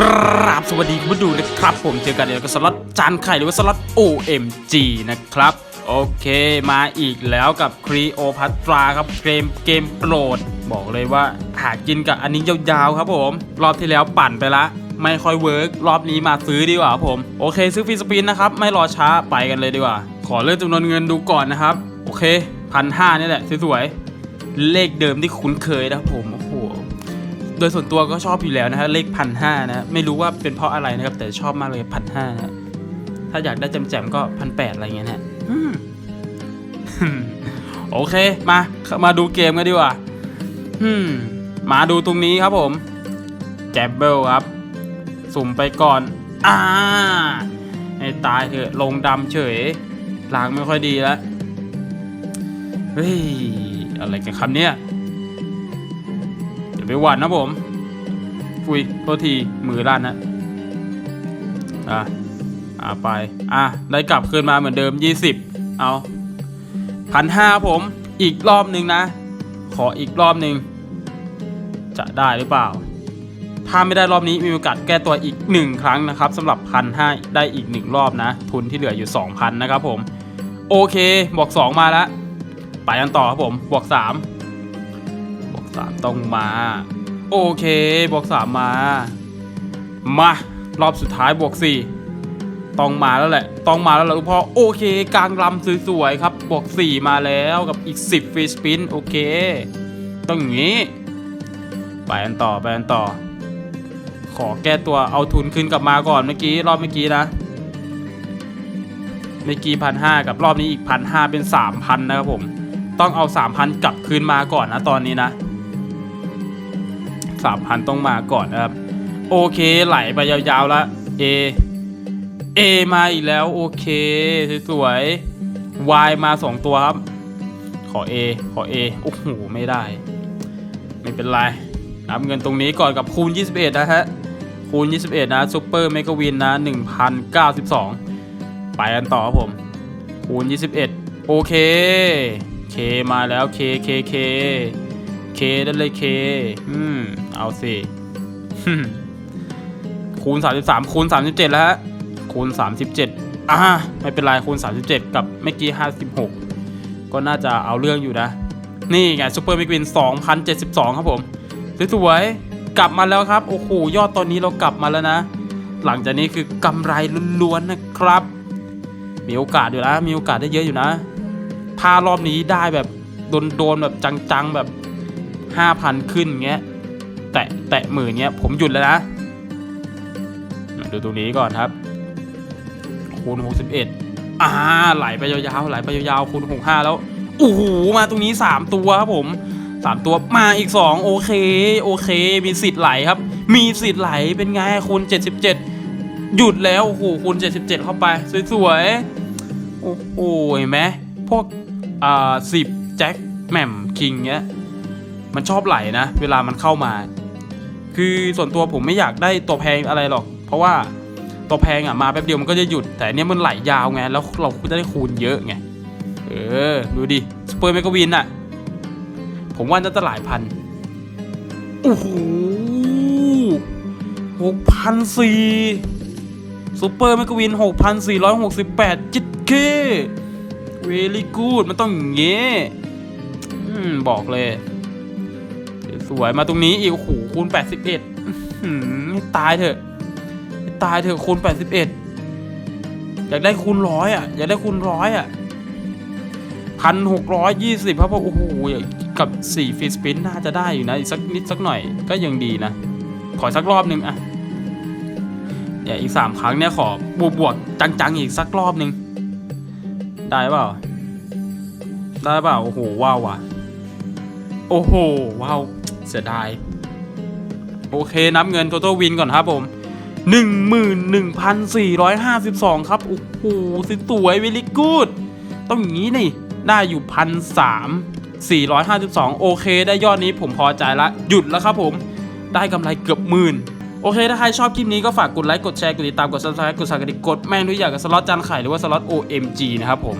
กราบสวัสดีคุณผู้ดูนะครับ ผมเจอกันเดี๋ยวกับสล็อตจานไข่หรือว่าสล็อต OMG นะครับ โอเคมาอีกแล้วกับครีโอพัตราครับเกมเกมโปรด บอกเลยว่าหากินกับอันนี้ยาวๆครับผม รอบที่แล้วปั่นไปละไม่ค่อยเวิร์กรอบนี้มาซื้อดีกว่าผม โอเค ซื้อฟรีสปินนะครับ ไม่รอช้าไปกันเลยดีกว่า ขอเลือกจำนวนเงินดูก่อนนะครับ โอเคพันห้านี่แหละสวยๆเลขเดิมที่คุ้นเคยนะผมโอ โดยส่วนตัวก็ชอบอยู่แล้วนะฮะเลขพันห้านะไม่รู้ว่าเป็นเพราะอะไรนะครับ แต่ชอบมากเลยพันห้านะถ้าอยากได้แจมๆก็พันแปดอะไรเงี้ยนะฮะโอเคมามาดูเกมกันดีกว่าอืมมาดูตรงนี้ครับผม แจบเบลครับ สุ่มไปก่อนอ่าให้ตายเถอะลงดำเฉยล้างไม่ค่อยดีแล้วเฮ้ยอะไรกันคำเนี้ย อย่าไปหวั่นนะผมฟุยโทษทีมือลั่นนะอะอะไป อะ ได้กลับคืนมาเหมือนเดิม 20 เอาพันห้าผมอีกรอบหนึ่งนะ ขออีกรอบหนึ่งจะได้หรือเปล่า ถ้าไม่ได้รอบนี้มีโอกาสแก้ตัวอีก 1 ครั้งนะครับสำหรับพันห้าได้อีก 1 รอบนะ ทุนที่เหลืออยู่ 2,000 นะครับผม โอเค บวก 2 มาแล้ว ไปกันต่อครับผม บวก 3 สามต้องมา โอเคบวกสามมา มารอบสุดท้ายบวกสี่ต้องมาแล้วแหละ ต้องมาแล้วแหละลูกพ่อโอเค กลางลำสวยๆครับบวกสี่มาแล้วกับอีก10ฟรีสปินโอเค ต้องอย่างนี้ ไปกันต่อไปกันต่อ ขอแก้ตัวเอาทุนคืนกลับมาก่อนเมื่อกี้ รอบเมื่อกี้นะเมื่อกี้พันห้ากับรอบนี้อีกพันห้าเป็นสามพันนะครับผม ต้องเอา3,000กลับคืนมาก่อนนะตอนนี้นะ 3,000 ต้องมาก่อนนะครับ โอเคไหลไปยาวๆแล้ว A A มาอีกแล้ว โอเค สวยๆ Y มา 2 ตัวครับ ขอ A ขอ A โอ้โห ไม่ได้ ไม่เป็นไร นับเงินตรงนี้ก่อนกับคูณ 21 นะฮะ คูณ 21 นะซูเปอร์เมกะวินนะ 1,092 ไปกันต่อครับผม คูณ 21 โอเคเคมาแล้วเคเค เคได้เลยเค อืม เอาสิฮึ่มคูณ 33 คูณ 37 แล้วฮะ คูณ 37 อ่า ไม่เป็นไร คูณ 37 กับเมื่อกี้ 56 ก็น่าจะเอาเรื่องอยู่นะ นี่ไงซูเปอร์มิกวิน 2,072 ครับผม สวยๆ กลับมาแล้วครับ โอ้โห ยอดตอนนี้เรากลับมาแล้วนะ หลังจากนี้คือกำไรล้วนๆนะครับ มีโอกาสอยู่นะ มีโอกาสได้เยอะอยู่นะ ถ้ารอบนี้ได้แบบโดนๆแบบจังๆแบบ ห้าพันขึ้นเงี้ย แตะแตะหมื่นเงี้ยผมหยุดแล้วนะ ดูตรงนี้ก่อนครับ คูณ 61 อ่าไหลไปยาวๆไหลไปยาวๆคูณ 65 แล้วโอ้โหมาตรงนี้ 3 ตัวครับผม3ตัวมาอีก 2 โอเค โอเค มีสิทธิ์ไหลครับ มีสิทธิ์ไหลเป็นไงคูณ 77 หยุดแล้วโอ้โหคูณ 77 เข้าไป สวยๆ โอ้โหเห็นไหมพวกอ่าสิบแจ็คแหม่มคิงเงี้ย มันชอบไหลนะ เวลามันเข้ามา คือส่วนตัวผมไม่อยากได้ตัวแพงอะไรหรอก เพราะว่าตัวแพงอะมาแป๊บเดียวมันก็จะหยุด แต่เนี้ยมันไหลยาวไง แล้วเราก็จะได้คูณเยอะไง เออ ดูดิสเปอร์เมกาวินอะ ผมว่าน่าจะหลายพัน โอ้โหหกพันสี่ซูเปอร์เมกาวินหกพันสี่ร้อยหกสิบแปดจิตเคเวลี่กูดมันต้องอย่างเงี้ยบอกเลย สวยมาตรงนี้อีกโอ้โหคูณ81อื้อหือให้ตายเถอะ ตายเถอะคูณ81อยากได้คูณร้อยอะ อยากได้คูณร้อยอะพันหกร้อยยี่สิบครับผมโอ้โหกับสี่ฟีสปินน่าจะได้อยู่นะอีกสักนิดสักหน่อยก็ยังดีนะ ขอสักรอบหนึ่งอะเดี๋ยอีกสามครั้งเนี่ยขอบวกบวกๆจังๆอีกสักรอบหนึ่งได้เปล่าได้เปล่าโอ้โหว้าวว่ะ โอ้โหว้าว เสียดาย โอเคนับเงิน total win ก่อนครับผม 11,452 ครับ โอ้โหสวยๆ very good ต้องอย่างนี้นี่ ได้อยู่พันสามสี่ร้อยห้าสิบสองโอเค ได้ยอดนี้ผมพอใจละ หยุดแล้วครับผม ได้กำไรเกือบหมื่นโอเค ถ้าใครชอบคลิปนี้ก็ฝากกดไลค์ กดแชร์ กดติดตาม กด subscribe กดสั่นกระดิ่งกดแม่งทุกอย่างกับสล็อตจานไข่หรือว่าสล็อต OMG นะครับผม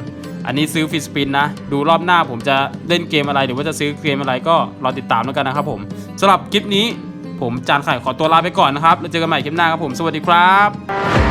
อันนี้ซื้อฟิสปินนะ ดูรอบหน้าผมจะเล่นเกมอะไรหรือว่าจะซื้อเกมอะไรก็รอติดตามแล้วกันนะครับผมสำหรับคลิปนี้ผมจานไข่ขอตัวลาไปก่อนนะครับ แล้วเจอกันใหม่คลิปหน้าครับผม สวัสดีครับ